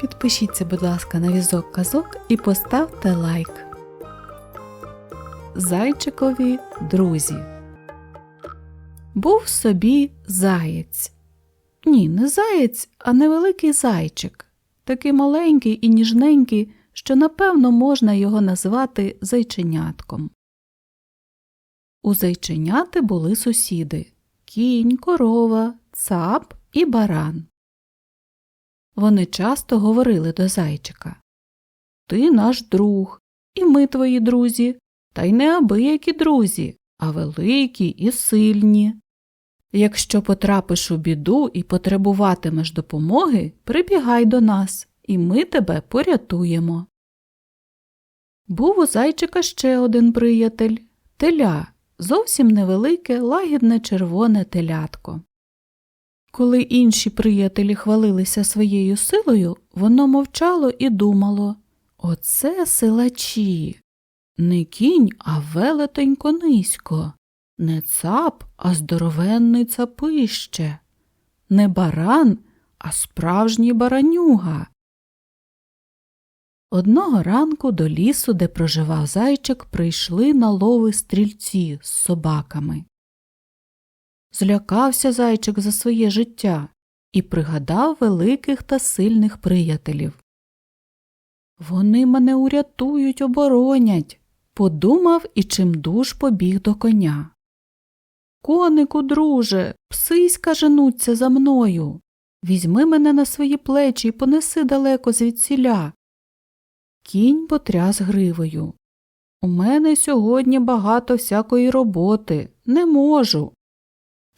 Підпишіться, будь ласка, на візок казок і поставте лайк. Зайчикові друзі. Був собі заєць. Ні, не заєць, а невеликий зайчик. Такий маленький і ніжненький, що напевно можна його назвати зайченятком. У зайченяти були сусіди кінь, корова, цап і баран. Вони часто говорили до зайчика Ти наш друг, і ми твої друзі, та й не абиякі друзі, а великі і сильні. Якщо потрапиш у біду і потребуватимеш допомоги, прибігай до нас, і ми тебе порятуємо. Був у зайчика ще один приятель теля, зовсім невелике, лагідне червоне телятко. Коли інші приятелі хвалилися своєю силою, воно мовчало і думало Оце силачі. Не кінь, а велетенько низько, не цап, а здоровенний цапище, не баран, а справжній баранюга. Одного ранку до лісу, де проживав зайчик, прийшли на лови стрільці з собаками. Злякався зайчик за своє життя і пригадав великих та сильних приятелів. Вони мене урятують, оборонять, подумав і чимдуж побіг до коня. Конику, друже, псиська женуться за мною. Візьми мене на свої плечі і понеси далеко звідсіля. Кінь потряс гривою. У мене сьогодні багато всякої роботи. Не можу.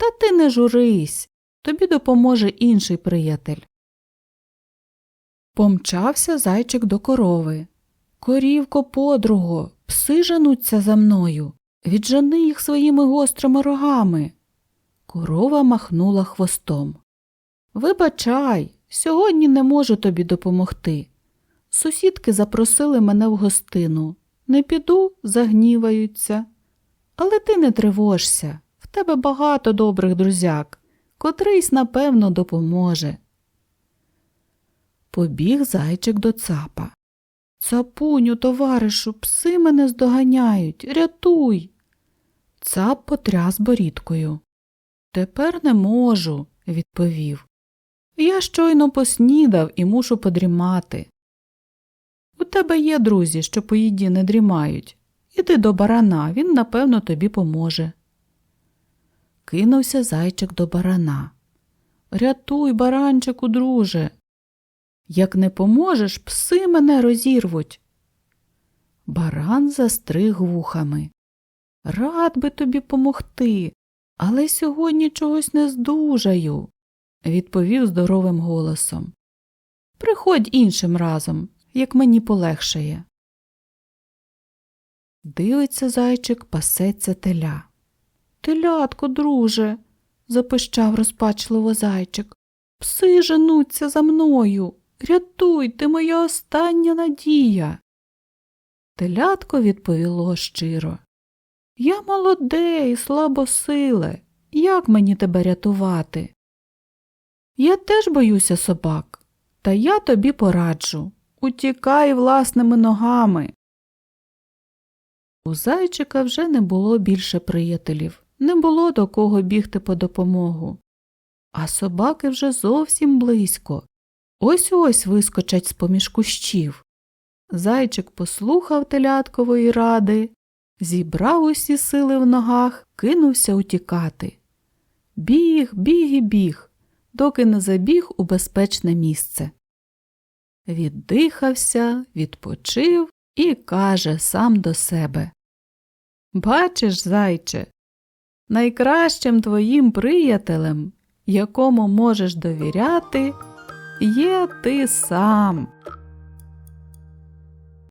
Та ти не журись, тобі допоможе інший приятель. Помчався зайчик до корови. Корівко, подруго, пси женуться за мною. Віджени їх своїми гострими рогами. Корова махнула хвостом. Вибачай, сьогодні не можу тобі допомогти. Сусідки запросили мене в гостину. Не піду, загніваються. Але ти не тривожся. Тебе багато добрих друзяк, котрийсь, напевно, допоможе. Побіг зайчик до цапа. Цапуню, товаришу, пси мене здоганяють, рятуй. Цап потряс борідкою. Тепер не можу, відповів. Я щойно поснідав і мушу подрімати. У тебе є друзі, що по їді не дрімають. Іди до барана, він, напевно, тобі поможе. Кинувся зайчик до барана. Рятуй, баранчику, друже. Як не поможеш, пси мене розірвуть. Баран застриг вухами. Рад би тобі помогти, але сьогодні чогось не здужаю, відповів здоровим голосом. Приходь іншим разом, як мені полегшає. Дивиться зайчик, пасеться теля. Телятко, друже, запищав розпачливо зайчик. Пси женуться за мною. Рятуй, ти моя остання надія. Телятко відповіло щиро. Я молоде і слабосиле. Як мені тебе рятувати? Я теж боюся собак, та я тобі пораджу. Утікай власними ногами. У зайчика вже не було більше приятелів, не було до кого бігти по допомогу. А собаки вже зовсім близько. Ось ось вискочать з поміж кущів. Зайчик послухав теляткової ради, зібрав усі сили в ногах, кинувся утікати. Біг, біг і біг, доки не забіг у безпечне місце. Віддихався, відпочив і каже сам до себе Бачиш, зайче, найкращим твоїм приятелем, якому можеш довіряти, є ти сам.